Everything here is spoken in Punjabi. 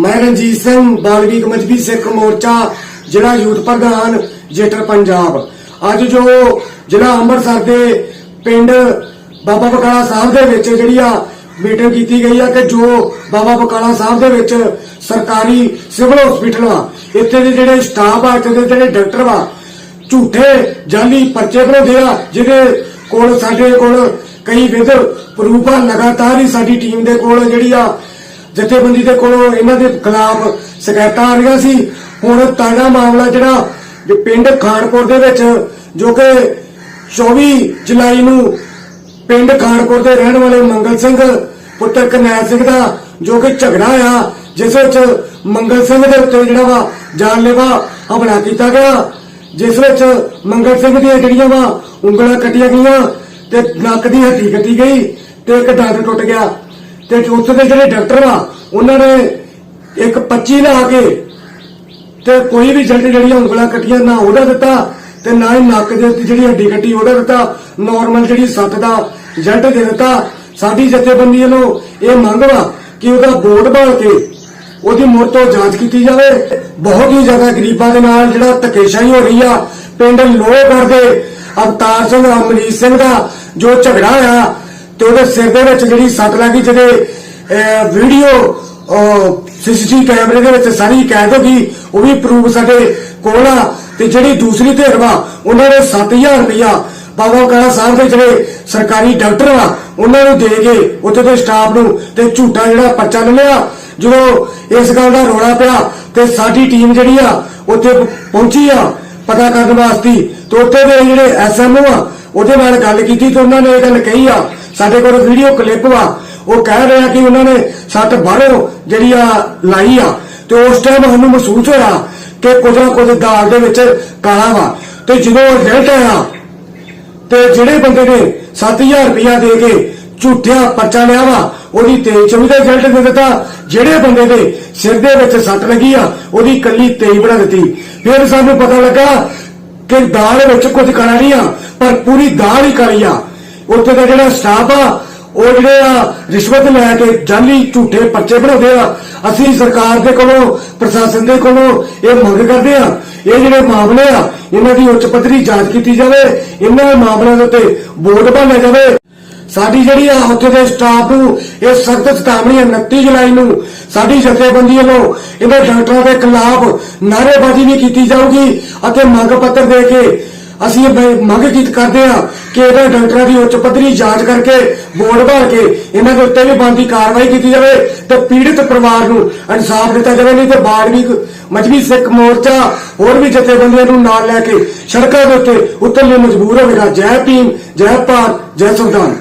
ਮੈਂ ਰਣਜੀਤ ਸਿੰਘ, ਬਾਲਵੀਕ ਮਜਬੀ ਸਿੱਖ ਮੋਰਚਾ ਜਿਹੜਾ ਯੂਥ ਪ੍ਰਧਾਨ ਜੇਟਰ ਪੰਜਾਬ। ਅੱਜ ਜੋ ਜ਼ਿਲ੍ਹਾ ਅੰਮ੍ਰਿਤਸਰ ਦੇ ਪਿੰਡ ਬਾਬਾ ਬਕਾਲਾ ਸਾਹਿਬ ਦੇ ਵਿੱਚ ਜਿਹੜੀ ਆ ਮੀਟਿੰਗ ਕੀਤੀ ਗਈ ਆ ਕਿ ਜੋ ਬਾਬਾ ਬਕਾਲਾ ਸਾਹਿਬ ਦੇ ਵਿੱਚ ਸਰਕਾਰੀ ਸਿਵਲ ਹਸਪੀਟਲ ਆ, ਇੱਥੇ ਦੇ ਜਿਹੜੇ ਸਟਾਫ ਆ, ਇੱਥੇ ਦੇ ਜਿਹੜੇ ਡਾਕਟਰ ਵਾ ਝੂਠੇ, ਜਾਲੀ ਪਰਚੇ ਬਣਾਉਂਦੇ ਆ, ਜਿਹਦੇ ਕੋਲ ਸਾਡੇ ਕੋਲ ਕਈ ਵਿਧ ਪ੍ਰੂਫ ਆ ਲਗਾਤਾਰ ਹੀ ਸਾਡੀ ਟੀਮ ਦੇ ਕੋਲ ਜਿਹੜੀ ਆ ਜਥੇਬੰਦੀ ਦੇ ਕੋਲੋਂ ਇਹਨਾਂ ਦੇ ਖਿਲਾਫ ਸ਼ਿਕਾਇਤਾਂ ਆ ਰਹੀਆਂ ਸੀ। ਹੁਣ ਤਾਜ਼ਾ ਮਾਮਲਾ ਜਿਹੜਾ ਵੀ ਪਿੰਡ ਖਾਨਪੁਰ ਦੇ ਵਿੱਚ, ਜੋ ਕਿ 24 ਜੁਲਾਈ ਨੂੰ ਪਿੰਡ ਖਾਨਪੁਰ ਦੇ ਰਹਿਣ ਵਾਲੇ ਮੰਗਲ ਸਿੰਘ ਪੁੱਤਰ ਕਰਨੈਲ ਸਿੰਘ ਦਾ ਜੋ ਕਿ ਝਗੜਾ ਆ, ਜਿਸ ਵਿੱਚ ਮੰਗਲ ਸਿੰਘ ਦੇ ਉੱਤੇ ਜਿਹੜਾ ਵਾ ਜਾਨਲੇਵਾ ਹਮਲਾ ਕੀਤਾ ਗਿਆ। ਜਿਸ ਵਿੱਚ ਮੰਗਲ ਸਿੰਘ ਦੀਆਂ ਜਿਹੜੀਆਂ ਵਾ ਉਂਗਲਾਂ ਕੱਟੀਆਂ ਗਈਆਂ ਤੇ ਨੱਕ ਦੀ ਹੱਡੀ ਕੱਟੀ ਗਈ ਤੇ ਇੱਕ ਦੰਦ ਟੁੱਟ ਗਿਆ। ਤੇ ਉੱਥੇ ਦੇ ਜਿਹੜੇ ਡਾਕਟਰ ਵਾ ਉਹਨਾਂ ਨੇ ਇੱਕ 25 ਲਾ ਕੇ ਤੇ ਕੋਈ ਵੀ ਜਲਟ ਜਿਹੜੀਆਂ ਉਂਗਲਾਂ ਕੱਟੀਆਂ, ਨਾ ਉਹਦਾ ਦਿੱਤਾ ਤੇ ਨਾ ਹੀ ਨੱਕ ਦੇ ਉੱਤੇ ਜਿਹੜੀ ਹੱਡੀ ਕੱਟੀ, ਉਹਦਾ ਦਿੱਤਾ। ਨਾਰਮਲ ਜਿਹੜੀ ਸੱਤ ਦਾ ਜਲਟ ਦੇ ਦਿੱਤਾ। ਸਾਡੀ ਜਥੇਬੰਦੀ ਵੱਲੋਂ ਇਹ ਮੰਗ ਵਾ ਕਿ ਉਹਦਾ ਬੋਰਡ ਬਣ ਕੇ ਉਹਦੀ ਮੁੜ ਤੋਂ ਜਾਂਚ ਕੀਤੀ ਜਾਵੇ। ਬਹੁਤ ਹੀ ਜ਼ਿਆਦਾ ਗਰੀਬਾਂ ਦੇ ਨਾਲ ਜਿਹੜਾ ਧੱਕੇਸ਼ਾਹੀ ਹੋ ਰਹੀ ਆ, ਪਿੰਡ ਲੋਹਗੜ੍ਹ ਦੇ ਅਵਤਾਰ ਸਿੰਘ ਅਮਰੀਤ ਸਿੰਘ ਦਾ ਜੋ ਝਗੜਾ ਆ ਤੇ ਉਹਦੇ ਸਿਰ ਦੇ ਵਿੱਚ ਜਿਹੜੀ ਸੱਟ ਲੱਗੀ ਜਿਹਦੇ ਅਹ, ਵੀਡੀਓ ਸੀਸੀਟੀਵੀ ਕੈਮਰੇ ਦੇ ਵਿੱਚ ਸਾਰੀ ਕੈਦ ਹੋ ਗਈ ਉਹ ਵੀ ਪ੍ਰੂਫ ਸਾਡੇ ਕੋਲ ਆ। ਤੇ ਜਿਹੜੀ ਦੂਸਰੀ ਧਿਰ ਵਾ ਉਹਨਾਂ ਨੇ 7000 ਰੁਪਇਆ ਬਾਬਾ ਕਾਲਾ ਸਾਹਿਬ ਦੇ ਜਿਹੜੇ ਸਰਕਾਰੀ ਡਾਕਟਰ ਵਾ ਉਹਨਾਂ ਨੂੰ ਦੇ ਕੇ ਉੱਥੇ ਦੇ ਸਟਾਫ ਨੂੰ ਤੇ ਝੂਠਾ ਜਿਹੜਾ ਪਰਚਾ ਲੈ ਲਿਆ। ਜਦੋਂ ਇਸ ਗੱਲ ਦਾ ਰੋਲਾ ਪਿਆ ਤੇ ਸਾਡੀ ਟੀਮ ਜਿਹੜੀ ਆ ਉੱਥੇ ਪਹੁੰਚੀ ਆ ਪਤਾ ਕਰਨ ਵਾਸਤੇ। ਤੇ ਉੱਥੇ ਦੇ ਜਿਹੜੇ ਐਸਐਮਓ ਆ ਉਹਦੇ ਨਾਲ ਗੱਲ ਕੀਤੀ ਤੇ ਉਹਨਾਂ ਨੇ ਇਹ ਗੱਲ ਕਹੀ ਆ ਸਾਡੇ ਕੋਲ ਵੀਡੀਓ ਕਲਿੱਪ ਵਾ। ਉਹ ਕਹਿ ਰਿਹਾ ਕਿ ਉਹਨਾਂ ਨੇ ਸੱਟ ਬਾਹਰੋਂ ਜਿਹੜੀ ਆ ਲਾਈ ਆ ਤੇ ਉਸ ਟਾਈਮ ਸਾਨੂੰ ਮਹਿਸੂਸ ਹੋਇਆ ਕਿ ਕੁਝ ਨਾ ਕੁਝ ਦਾਲ ਦੇ ਵਿੱਚ ਕਾਲਾ ਵਾ। ਤੇ ਜਦੋਂ ਰਿਜ਼ਲਟ ਆਇਆ ਤੇ ਜਿਹੜੇ ਬੰਦੇ ਨੇ 7000 ਰੁਪਇਆ ਦੇ ਕੇ ਝੂਠਿਆ ਪਰਚਾ ਲਿਆ ਵਾ, ਉਹਦੀ 23 ਦਾ ਰਿਜ਼ਲਟ ਦੇ ਦਿੱਤਾ। ਜਿਹੜੇ ਬੰਦੇ ਦੇ ਸਿਰ ਦੇ ਵਿੱਚ ਸੱਟ ਲੱਗੀ ਆ, ਉਹਦੀ ਕੱਲੀ 23 ਬਣਾ ਦਿੱਤੀ। ਫਿਰ ਸਾਨੂੰ ਪਤਾ ਲੱਗਾ ਕਿ ਦਾਲ ਵਿੱਚ ਕੁਝ ਕਾਲਾ ਨਹੀਂ ਆ, ਪਰ ਪੂਰੀ ਦਾਲ ਹੀ ਕਾਲੀ ਆ। ਉੱਥੇ ਦਾ ਜਿਹੜਾ ਸਟਾਫ ਆ, ਉਹ ਜਿਹੜੇ ਆ ਰਿਸ਼ਵਤ ਲੈ ਕੇ ਜਾਲੀ ਝੂਠੇ ਪਰਚੇ ਬਣਾਉਂਦੇ ਆ, ਅਸੀਂ ਸਰਕਾਰ ਦੇ ਕੋਲੋਂ, ਪ੍ਰਸ਼ਾਸਨ ਦੇ ਕੋਲੋਂ ਇਹ ਮੰਗ ਕਰਦੇ ਆ, ਇਹ ਜਿਹੜੇ ਮਾਮਲੇ ਆ, ਇਹਨਾਂ ਦੀ ਉੱਚ ਪੱਧਰੀ ਜਾਂਚ ਕੀਤੀ ਜਾਵੇ, ਇਹਨਾਂ ਮਾਮਲਿਆਂ ਦੇ ਉੱਤੇ ਬੋਰਡ ਬਣਾਇਆ ਜਾਵੇ। ਸਾਡੀ ਜਿਹੜੀ ਆ ਉੱਥੇ ਦੇ ਸਟਾਫ ਨੂੰ, ਇਹ ਸਖਤ ਚੇਤਾਵਨੀ ਹੈ 29 ਜੁਲਾਈ ਨੂੰ ਸਾਡੀ ਜਥੇਬੰਦੀ ਵੱਲੋਂ ਇਹਨਾਂ ਡਾਕਟਰਾਂ ਦੇ ਖਿਲਾਫ ਨਾਅਰੇਬਾਜ਼ੀ ਵੀ ਕੀਤੀ ਜਾਊਗੀ ਅਤੇ ਮੰਗ ਪੱਤਰ ਦੇ ਕੇ ਅਸੀਂ ਇਹ ਮੰਗ ਕੀਤ ਕਰਦੇ ਹਾਂ ਕਿ ਇਹਨਾਂ ਡਾਕਟਰਾਂ ਦੀ ਉੱਚ ਪੱਧਰੀ ਜਾਂਚ ਕਰਕੇ ਬੋਰਡ ਭਰ ਕੇ ਇਹਨਾਂ ਦੇ ਉੱਤੇ ਵੀ ਬਣਦੀ ਕਾਰਵਾਈ ਕੀਤੀ ਜਾਵੇ ਤੇ ਪੀੜਤ ਪਰਿਵਾਰ ਨੂੰ ਇਨਸਾਫ ਦਿੱਤਾ ਜਾਵੇ, ਨਹੀਂ ਤੇ ਬਾਲਵੀਕ ਮਜਬੀ ਸਿੱਖ ਮੋਰਚਾ ਹੋਰ ਵੀ ਜਥੇਬੰਦੀਆਂ ਨੂੰ ਨਾਲ ਲੈ ਕੇ ਸੜਕਾਂ ਦੇ ਉੱਤੇ ਉਤਰਨ ਲਈ ਮਜਬੂਰ ਹੋਵੇਗਾ ਜੈ ਭੀਮ, ਜੈ ਭਾਰਤ, ਜੈ ਸੰਵਿਧਾਨ